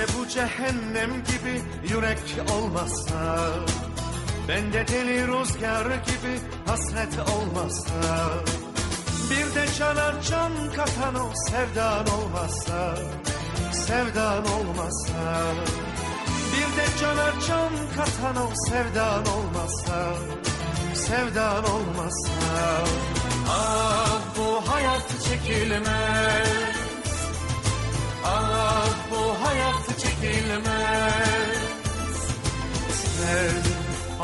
Bende bu cehennem gibi yürek olmazsa Bende deli rüzgar gibi hasret olmazsa Bir de cana can katan o sevdan olmazsa Sevdan olmazsa Bir de cana can katan o sevdan olmazsa Sevdan olmazsa. Ah bu hayat çekilmez. Ah bu hayat çekilmez? Sen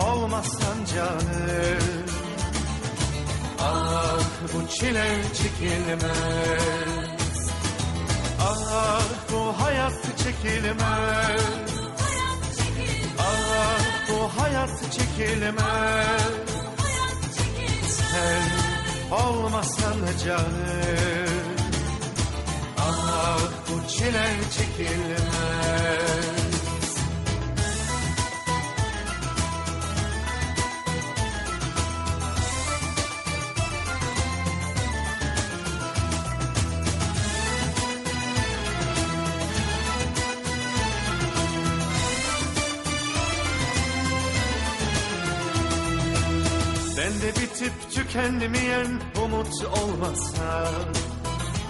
olmazsan canım. Ah bu çile çekilmez. Ah bu hayat çekilmez. Ah bu hayat çekilmez. Sen olmazsan canım Ah bu çile çekilmez. Bende bitip tükenmeyen umut olmazsa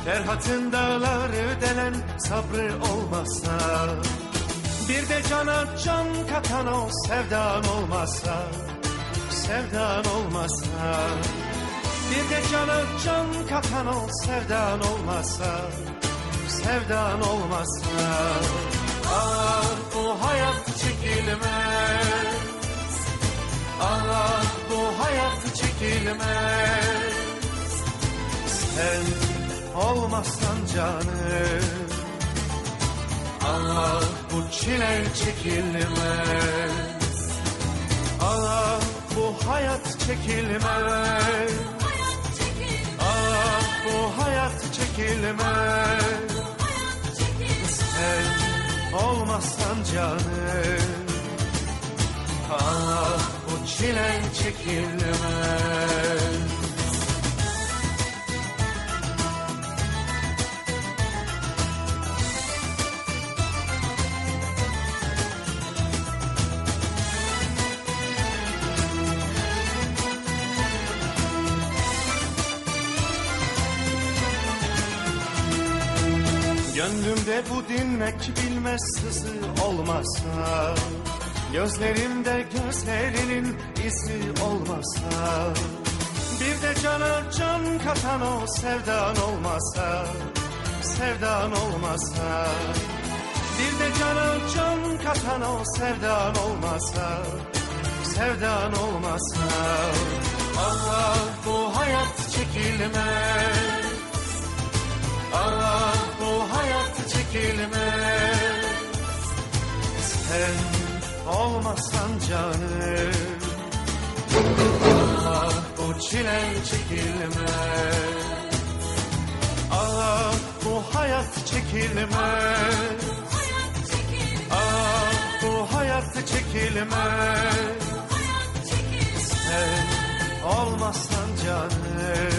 Ferhat'ın dağları delen sabrı olmazsa Bir de cana can katan o sevdan olmazsa Sevdan olmazsa Bir de cana can katan o sevdan olmazsa Sevdan olmazsa. Ah bu hayat çekilmez. Ah bu hayat çekilmez olmazsan canım. Ah bu çile çekilmez. Ah bu hayat çekilmez. Ah bu hayat çekilmez. Sen olmazsan canım. Ah bu çile çekilmez Gönlümde bu dinmek bilmez sızı olmazsa Gözlerimde gözlerinin izi olmazsa Bir de cana can katan o sevdan olmazsa Sevdan olmazsa Bir de cana can katan o sevdan olmazsa Sevdan olmazsa Allah bu hayat çekilmez. Ah bu hayat çekilmez Sen olmazsan canım Ah bu çile çekilmez. Ah bu hayat çekilmez. Ah bu hayat çekilmez. Sen olmazsan canım